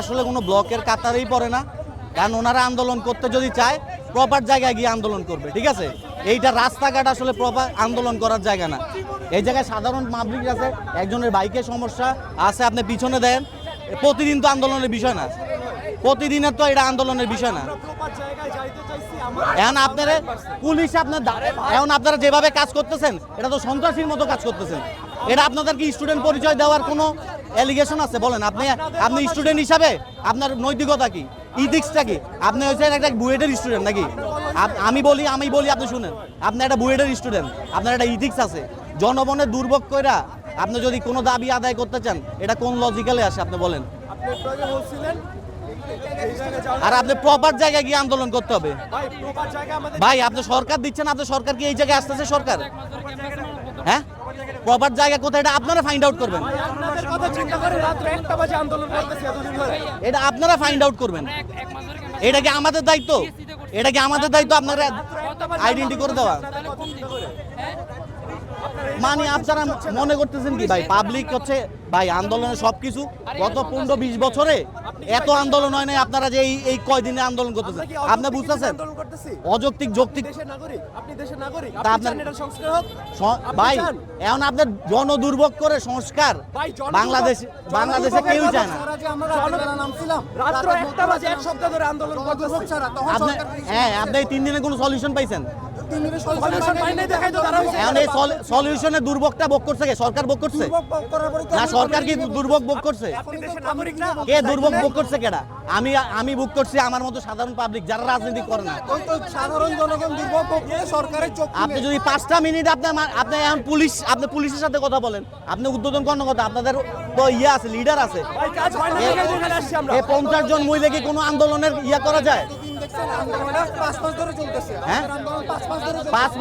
আসলে কোনো ব্লকের কাতারেই পড়ে না। কারণ ওনারা আন্দোলন করতে যদি চায় প্রপার জায়গায় গিয়ে আন্দোলন করবে, ঠিক আছে? এইটা রাস্তাঘাট আসলে প্রপার আন্দোলন করার জায়গা না। এই জায়গায় সাধারণ পাবলিক আছে, একজনের বাইকের সমস্যা আছে, আপনি পিছনে দেন, প্রতিদিন তো আন্দোলনের বিষয় না। প্রতিদিনের তো এটা আন্দোলনের বিষয় না। এখন আপনারা পুলিশ আপনার এখন আপনারা যেভাবে কাজ করতেছেন, এটা তো সন্ত্রাসীর মতো কাজ করতেছেন। এটা আপনাদের কি স্টুডেন্ট পরিচয় দেওয়ার কোনো অ্যালিগেশন আছে বলেন আপনি আপনি স্টুডেন্ট হিসাবে আপনার নৈতিকতা কি? ইথিক্সটা কি? আপনি হচ্ছেন একটা বুয়েটের স্টুডেন্ট নাকি? আমি বলি আমি বলি আপনি শুনেন। আপনি একটা বুয়েটের স্টুডেন্ট আপনার একটা ইথিক্স আছে। জনগণের দুর্ভোগ কইরা আপনি যদি কোনো দাবি আদায় করতে চান এটা কোন লজিক্যালে আসে আপনি বলেন? আর আপনি প্রপার জায়গায় গিয়ে আন্দোলন করতে হবে। ভাই আপনি সরকার দিচ্ছেন আপনি সরকার কি এই জায়গায় আসতেছে সরকার? হ্যাঁ? প্রপার জায়গা কোথায় এটা আপনারা ফাইন্ড আউট করবেন। ভাই আপনাদের কথা চিন্তা করে রাত্রে একটা বাজে আন্দোলন করতেছি এতদিন ধরে। এটা আপনারা ফাইন্ড আউট করবেন। এটা কি আমাদের দায়িত্ব? এটা কি আমাদের দায়িত্ব? আপনারা আইডেন্টি করে দেওয়া। মানে আপনারা মনে করতেছেন কি ভাই পাবলিক হচ্ছে ভাই আন্দোলনের সবকিছু গত পনেরো বিশ বছরে এত আন্দোলন হয় নাই আপনারা যে এই কয়দিনে আন্দোলন করতেছেন? আপনি বুঝতেছেন? অযৌক্তিক যৌক্তিক দেশের নাগরিক আপনি দেশের নাগরিক। তা আপনার- এটা সংস্কার হোক? ভাই? এখন আপনার জনদুর্ভোগ করে সংস্কার। বাংলাদেশ বাংলাদেশে কেউ চায় না। ছাড়া যে আমরা রাতের নামছিলাম, রাত্র একটা বাজে এক সপ্তাহ ধরে আন্দোলন করতেছি। আপনি হ্যাঁ আপনি এই তিন দিনে কোনো সলিউশন পাইছেন? দুর্ভোগটা ভোগ করছে কে? সরকার ভোগ করছে? না সরকার কি দুর্ভোগ ভোগ করছে? কে দুর্ভোগ ভোগ করছে কেডা? আমি আমি ভোগ করছি আমার মতো সাধারণ পাবলিক যারা রাজনীতি করে না। সাধারণ জনগণ দুর্ভোগ ভোগছে, সরকারের চোখ আপনি যদি পাঁচটা মিনিট আপনি আপনি এখন পুলিশ আপনি পুলিশের সাথে কথা বলেন। আপনি উদ্বোধন কর্মকর্তা আপনাদের তো ইয়ে আছে লিডার আছে। ভাই কাজ হয় না দেখে তো এখানে আসছি আমরা। এই পঞ্চাশ জন মহিলা কি কোনো আন্দোলনের ইয়ে করা যায়? পাঁচ মাস ধরে চলতেছে। হ্যাঁ? আন্দোলন পাঁচ মাস ধরে পাঁচ